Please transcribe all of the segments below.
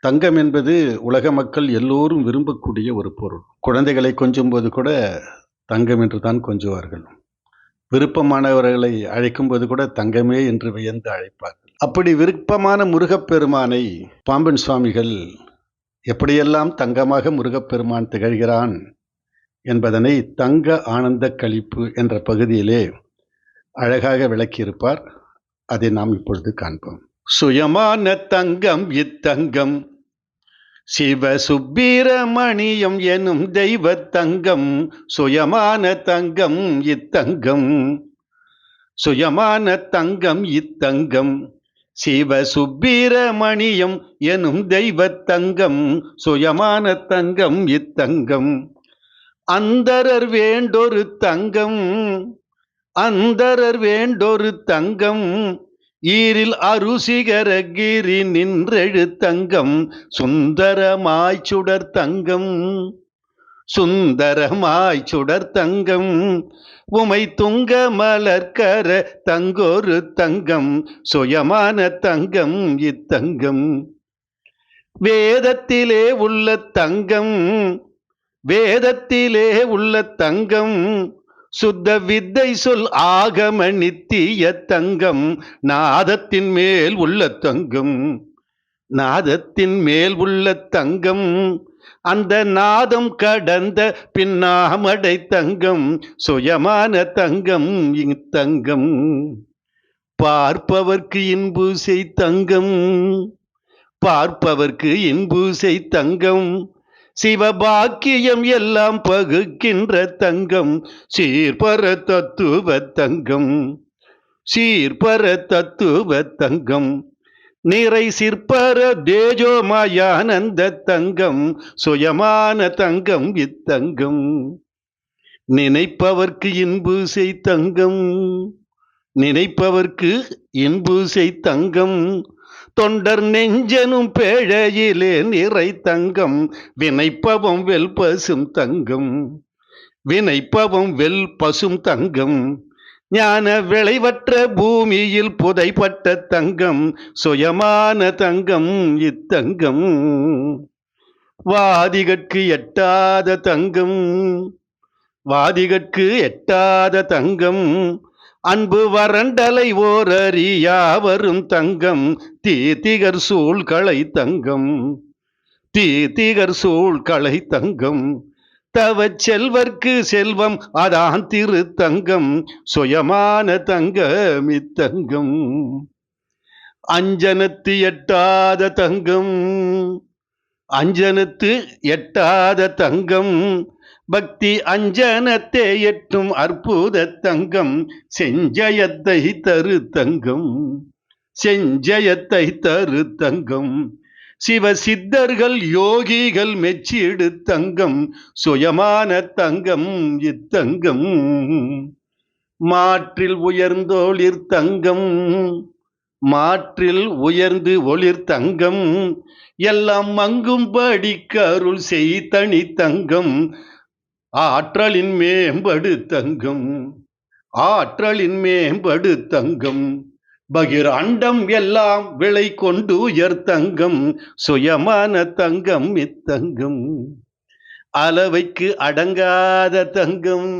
தங்கம் என்பது உலக மக்கள் எல்லோரும் விரும்பக்கூடிய ஒரு பொருள். குழந்தைகளை கொஞ்சும்போது கூட தங்கம் என்று தான் கொஞ்சுவார்கள். விருப்பமானவர்களை அழைக்கும்போது கூட தங்கமே என்று வியந்து அழைப்பார்கள். அப்படி விருப்பமான முருகப்பெருமானை பாம்பன் சுவாமிகள் எப்படியெல்லாம் தங்கமாக முருகப்பெருமான் திகழ்கிறான் என்பதனை தங்க ஆனந்த களிப்பு என்ற பகுதியிலே அழகாக விளக்கியிருப்பார். அதை நாம் இப்பொழுது காண்போம். சுயமான தங்கம் இத்தங்கம். சிவ சுப்பிரமணியம் எனும் தெய்வ தங்கம் சுயமான தங்கம் இத்தங்கம். சுயமான தங்கம் இத்தங்கம் சிவ சுப்பிரமணியம் எனும் தெய்வ தங்கம் சுயமான தங்கம் இத்தங்கம். அந்தரர் வேண்டொரு தங்கம் அந்தரர் வேண்டொரு தங்கம் ஈரில் அருசிகர கிரி நின்றெழு தங்கம் சுந்தரமாய் சுடர் தங்கம் சுந்தரமாய் சுடர் தங்கம் உமை துங்க மலர்கர தங்கொரு தங்கம் சுயமான தங்கம் இத்தங்கம். வேதத்திலே உள்ள தங்கம் வேதத்திலே உள்ள தங்கம் சுத்த வித்தை சொல் ஆகம நித்திய தங்கம் நாதத்தின் மேல் உள்ள தங்கம். நாதத்தின் மேல் உள்ள தங்கம் அந்த நாதம் கடந்த பின்னாமடை தங்கம் சுயமான தங்கம் இத்தங்கம். பார்ப்பவர்க்கு இன்பூசை தங்கம் பார்ப்பவர்க்கு இன்பூசை தங்கம். சிவபாக்கியம் எல்லாம் பகுக்கின்ற தங்கம் சீர்பர தத்துவ தங்கம். சீர்பர தத்துவ தங்கம் நிறை சிற்பர தேஜோமயானந்த தங்கம் சுயமான தங்கம் இத்தங்கம். நினைப்பவர்க்கு இன்பு தங்கம் நினைப்பவர்க்கு இன்பு தங்கம். தொண்டர் நெஞ்சனும் பேழையிலே நிறை தங்கம் வினைப்பவம் வெல் பசும் தங்கம் வினைப்பவம் வெல் பசும் தங்கம் ஞான விளைவற்ற பூமியில் புதைப்பட்ட தங்கம் சுயமான தங்கம் இத்தங்கம் வாதிகற்கு எட்டாத தங்கம் வாதிகற்கு எட்டாத தங்கம் அன்பு வரண்டலை ஓரறியா வரும் தங்கம் தீத்திகர் சூழ்களை தங்கம். தீத்திகர் சூழ்களை தங்கம். தவ செல்வர்க்கு செல்வம் அதான் திரு தங்கம் சுயமான தங்கம் இத்தங்கம். அஞ்சனத்து எட்டாத தங்கம். அஞ்சனத்து எட்டாத தங்கம். பக்தி அஞ்சனத்தே எட்டும் அற்புத தங்கம் செஞ்சயத்தை தரு தங்கம் செஞ்சயத்தை தரு தங்கம். சிவ சித்தர்கள் யோகிகள் மெச்சிடு தங்கம் சுயமான தங்கம் இத்தங்கம் மாற்றில் உயர்ந்தோளிர் தங்கம் மாற்றில் உயர்ந்து ஒளிர் தங்கம். எல்லாம் மங்கும்படி கருள் செய்தனி தங்கம். ஆற்றலின் மேம்படு தங்கம் ஆற்றலின் மேம்படு தங்கம் பகிர் அண்டம் எல்லாம் விளை கொண்டு உயர் தங்கம் சுயமான தங்கம் இத்தங்கம். அளவைக்கு அடங்காத தங்கம்.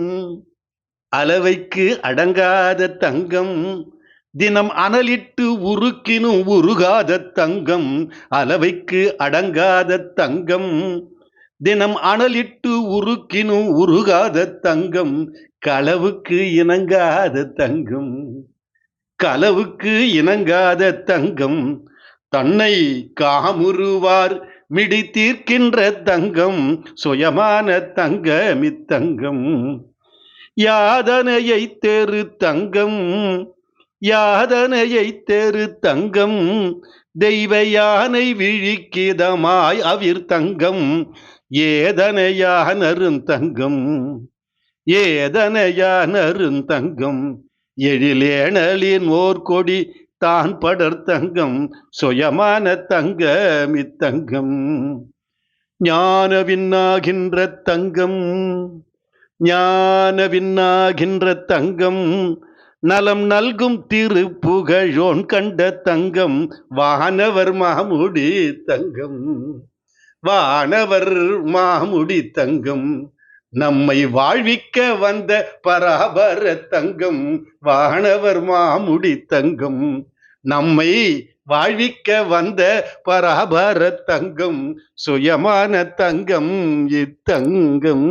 அளவைக்கு அடங்காத தங்கம். தினம் அனலிட்டு உருக்கினும் உருகாத தங்கம். அளவைக்கு அடங்காத தங்கம். தினம் அனலிட்டு உருக்கினும் உருகாத தங்கம் களவுக்கு இணங்காத தங்கம். களவுக்கு இணங்காத தங்கம் தன்னை காமுருவார் மிடி தீர்க்கின்ற தங்கம் சுயமான தங்கமித்தங்கம். யாதனையை தெரு தங்கம் யாதனையை தெரு தங்கம் தெய்வ யானை விழிக்கிதமாய் அவிர் தங்கம். ஏதனையாக தங்கம் ஏதனையாக தங்கம் எழிலேனலின் ஓர் கொடி தான் படர் தங்கம் சுயமான தங்கமித்தங்கம் ஞானவின்னாகின்ற தங்கம் ஞானவின்னாகின்ற தங்கம் நலம் நல்கும் திருப்புகழோன் கண்ட தங்கம் வானவர் மாமுடி தங்கம். வானவர் மாமுடி தங்கம் நம்மை வாழ்விக்க வந்த பராபர தங்கம் வானவர் மாமுடி தங்கம் நம்மை வாழ்விக்க வந்த பராபர தங்கம் சுயமான தங்கம் இத்தங்கம்.